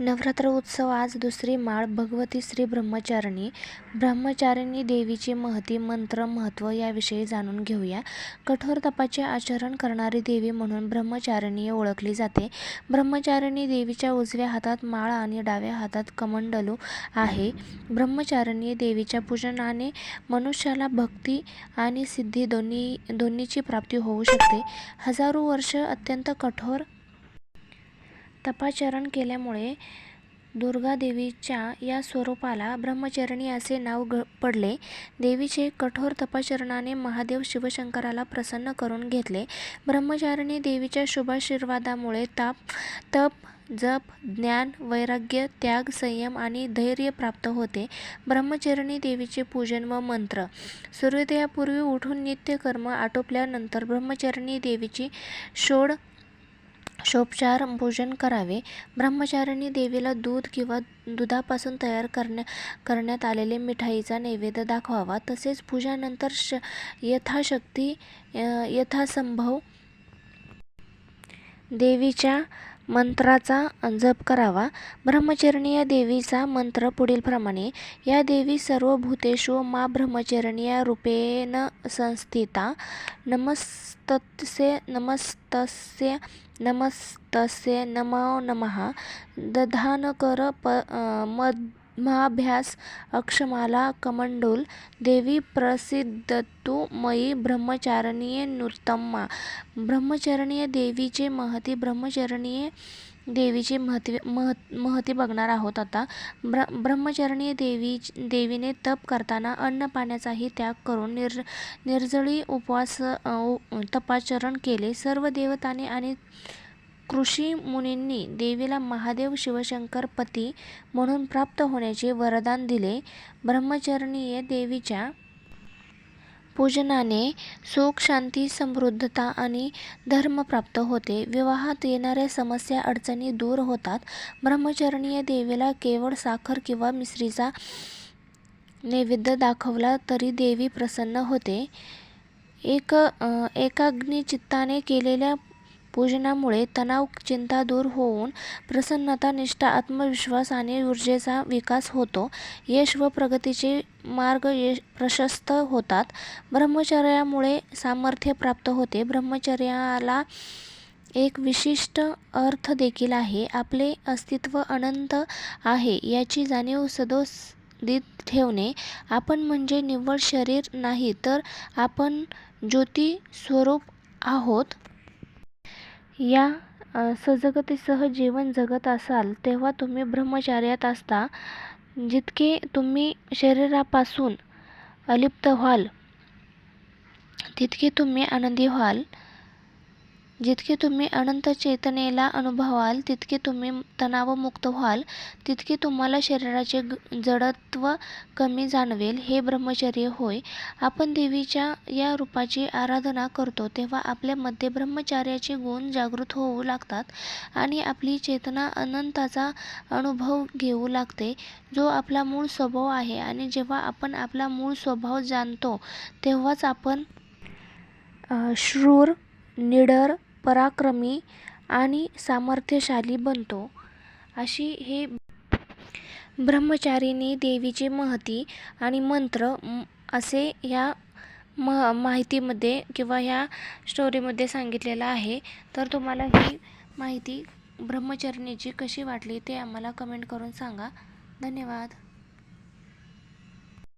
नवरात्र उत्सव आज दुसरी माळ भगवती श्री ब्रह्मचारिणी. ब्रह्मचारिणी देवीची महती मंत्र महत्त्व याविषयी जाणून घेऊया. कठोर तपाचे आचरण करणारी देवी म्हणून ब्रह्मचारिणी ओळखली जाते. ब्रह्मचारिणी देवीच्या उजव्या हातात माळ आणि डाव्या हातात कमंडलू आहे. ब्रह्मचारिणी देवीच्या पूजनाने मनुष्याला भक्ती आणि सिद्धी दोन्ही दोन्हीची प्राप्ती होऊ शकते. हजारो वर्ष अत्यंत कठोर तपाचरण केल्यामुळे दुर्गादेवीच्या या स्वरूपाला ब्रह्मचरणी असे नाव ग पडले. देवीचे कठोर तपाचरणाने महादेव शिवशंकराला प्रसन्न करून घेतले. ब्रह्मचारिणी देवीच्या शुभाशीर्वादामुळे ताप तप जप ज्ञान वैराग्य त्याग संयम आणि धैर्य प्राप्त होते. ब्रह्मचरिणी देवीचे पूजन व मंत्र. सूर्योदयापूर्वी उठून नित्यकर्म आटोपल्यानंतर ब्रह्मचरिणी देवीची षोड शोपचार पूजन करावे. ब्रह्मचारिणी देवीला दूध किंवा दुधापासून तयार करण्या करण्यात आलेले मिठाईचा नैवेद्य दाखवावा. तसेच पूजानंतर श यथाशक्ती यथासंभव देवीच्या मंत्राचा जप करावा. ब्रह्मचरणीय देवीचा मंत्र पुढीलप्रमाणे या देवी सर्व भूतेषु मा ब्रह्मचरणीय रूपेण संस्थिता. नमस्तस्य नमस्तस्य नमस्तस्य नमो नमः. दधानकर प महाभ्यास अक्षमाला कमंडोल देवी प्रसिद्धतु मयी ब्रह्मचारिणी नृतम्मा ब्रह्मचरणीय देवीचे महती ब्रह्मचरणीय देवीचे महत्त्व मह महती बघणार आहोत आता. ब्र ब्रह्मचरणीय देवी देवीने तप करताना अन्न पाण्याचाही त्याग करून निर् निर्जळी उपवास तपाचरण केले. सर्व देवतांनी आणि ऋषी मुनींनी देवीला महादेव शिवशंकर पती म्हणून प्राप्त होण्याचे वरदान दिले. ब्रह्मचरणीय देवीच्या पूजनाने सुख शांती समृद्धता आणि धर्म प्राप्त होते. विवाहात येणाऱ्या समस्या अडचणी दूर होतात. ब्रह्मचरणीय देवीला केवळ साखर किंवा मिश्रीचा नैवेद्य दाखवला तरी देवी प्रसन्न होते. एक एकाग्निचित्ताने केलेल्या पूजनामुळे तणाव चिंता दूर होऊन प्रसन्नता निष्ठा आत्मविश्वास आणि ऊर्जेचा विकास होतो. यश व प्रगतीचे मार्ग यश प्रशस्त होतात. ब्रह्मचर्यामुळे सामर्थ्य प्राप्त होते. ब्रह्मचर्याला एक विशिष्ट अर्थ देखील आहे. आपले अस्तित्व अनंत आहे याची जाणीव सदोदित ठेवणे. आपण म्हणजे निव्वळ शरीर नाही तर आपण ज्योती स्वरूप आहोत. या सजगतेसह जीवन जगत असाल तेव्हा तुम्ही ब्रह्मचर्यात असता जितके तुम्ही शरीरापासून अलिप्त व्हाल तितके तुम्ही आनंदी व्हाल. जितके तुम्ही अनंत चेतनेला अनुभवाल तितके तुम्ही तणावमुक्त व्हाल तितके तुम्हाला शरीराचे जडत्व कमी जाणवेल हे ब्रह्मचर्य होय. आपण देवीच्या या रूपाची आराधना करतो तेव्हा आपल्यामध्ये ब्रह्मचर्याचे गुण जागृत होऊ लागतात आणि आपली चेतना अनंताचा अनुभव घेऊ लागते जो आपला मूळ स्वभाव आहे. आणि जेव्हा आपण आपला मूळ स्वभाव जाणतो तेव्हाच आपण शूर निडर पराक्रमी आणि सामर्थ्यशाली बनतो. अशी हे ब्रह्मचारिणी देवीची महती आणि मंत्र असे ह्या म माहितीमध्ये किंवा ह्या स्टोरीमध्ये सांगितलेलं आहे. तर तुम्हाला ही माहिती ब्रह्मचरणीची कशी वाटली ते आम्हाला कमेंट करून सांगा. धन्यवाद.